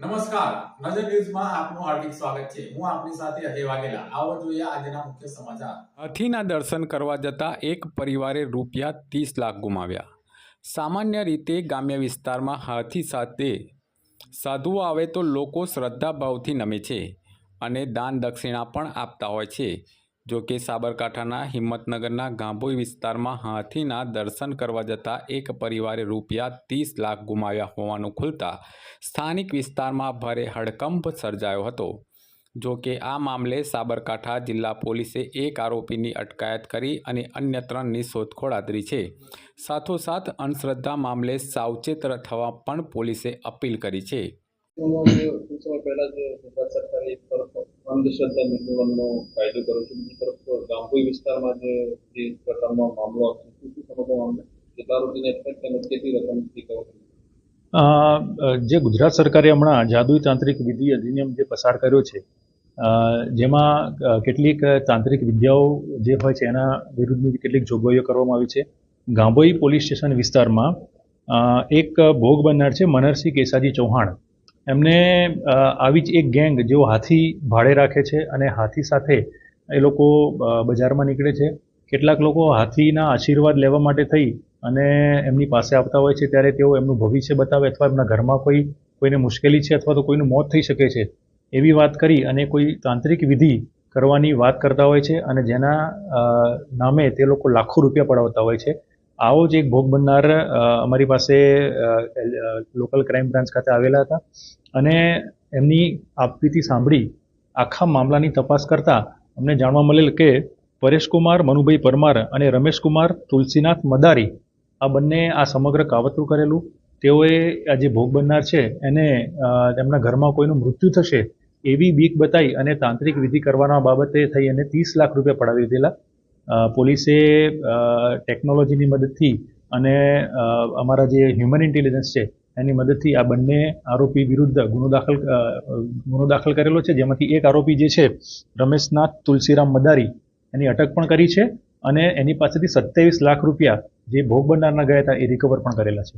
નમસ્કાર. નજર ન્યૂઝમાં આપનું હાર્દિક સ્વાગત છે. હું આપની સાથે અજય વાઘેલા. આવો જોઈએ આજના મુખ્ય સમાચાર. હાથીના દર્શન કરવા જતા એક પરિવારે રૂપિયા ત્રીસ લાખ ગુમાવ્યા. સામાન્ય રીતે ગ્રામ્ય વિસ્તારમાં હાથી સાથે સાધુઓ આવે તો લોકો શ્રદ્ધાભાવથી નમે છે અને દાન દક્ષિણા પણ આપતા હોય છે. જો કે સાબરકાંઠાના હિંમતનગરના ગાંભોઈ વિસ્તારમાં હાથીના દર્શન કરવા જતા એક પરિવારે રૂપિયા ત્રીસ લાખ ગુમાવ્યા હોવાનું ખુલતા સ્થાનિક વિસ્તારમાં ભારે હડકંપ સર્જાયો હતો. જો કે આ મામલે સાબરકાંઠા જિલ્લા પોલીસે એક આરોપીની અટકાયત કરી અને અન્ય ત્રણની શોધખોળ આદરી છે. સાથોસાથ અંધશ્રદ્ધા મામલે સાવચેત થવા પણ પોલીસે અપીલ કરી છે. સમય પહેલા જે ગુજરાત સરકારે એક તરફ અંધશ્રદ્ધા નિર્મૂલનનો કાયદો કર્યો છે, બીજી તરફ ગામભોઈ વિસ્તારમાં જે જે મામલો આવશે જે ગુજરાત સરકારે હમણાં જાદુઈ તાંત્રિક વિધિ અધિનિયમ જે પસાર કર્યો છે જેમાં કેટલીક તાંત્રિક વિદ્યાઓ જે હોય છે, એના વિરુદ્ધની કેટલીક જોગવાઈઓ કરવામાં આવી છે. ગાંભોઈ પોલીસ સ્ટેશન વિસ્તારમાં એક ભોગ બનનાર છે, મનરસિંહ કેસાજી ચૌહાણ. એમને આવી જ એક ગેંગ જેઓ હાથી ભાડે રાખે છે અને હાથી સાથે એ લોકો બજારમાં નીકળે છે. કેટલાક લોકો હાથીના આશીર્વાદ લેવા માટે થઈ અને એમની પાસે આવતા હોય છે ત્યારે તેઓ એમનું ભવિષ્ય બતાવે અથવા એમના ઘરમાં કોઈ, કોઈને મુશ્કેલી છે અથવા તો કોઈનું મોત થઈ શકે છે. એવી વાત કરી અને કોઈ તાંત્રિક વિધિ કરવાની વાત કરતા હોય છે અને જેના નામે તે લોકો લાખો રૂપિયા પડાવતા હોય છે. આવો જ એક ભોગ બનનાર અમારી પાસે લોકલ ક્રાઇમ બ્રાન્ચ ખાતે આવેલા હતા. અને એમની આપવીતી સાંભળી, આખા મામલાની તપાસ કરતા અમને જાણવા મળેલ કે પરેશકુમાર મનુભાઈ પરમાર અને રમેશકુમાર તુલસીનાથ મદારી, આ બંને આ સમગ્ર કાવતરું કરેલું. તેઓએ આ જે ભોગ બનનાર છે, એને તેમના ઘરમાં કોઈનું મૃત્યુ થશે એવી બીક બતાવી અને તાંત્રિક વિધિ કરવાના બાબતે થઈ અને ત્રીસ લાખ રૂપિયા પડાવી દીધેલા. પોલીસે ટેકનોલોજીની મદદથી અને અમારા જે હ્યુમન ઇન્ટેલિજન્સ છે, એની મદદથી આ બંને આરોપી વિરુદ્ધ ગુનો દાખલ ગુનો દાખલ કરેલો છે. જેમાંથી એક આરોપી જે છે, રમેશનાથ તુલસીરામ મદારી, એની અટક પણ કરી છે અને એની પાસેથી સત્યાવીસ લાખ રૂપિયા જે ભોગ બનનારના ગયા હતા એ રિકવર પણ કરેલા છે.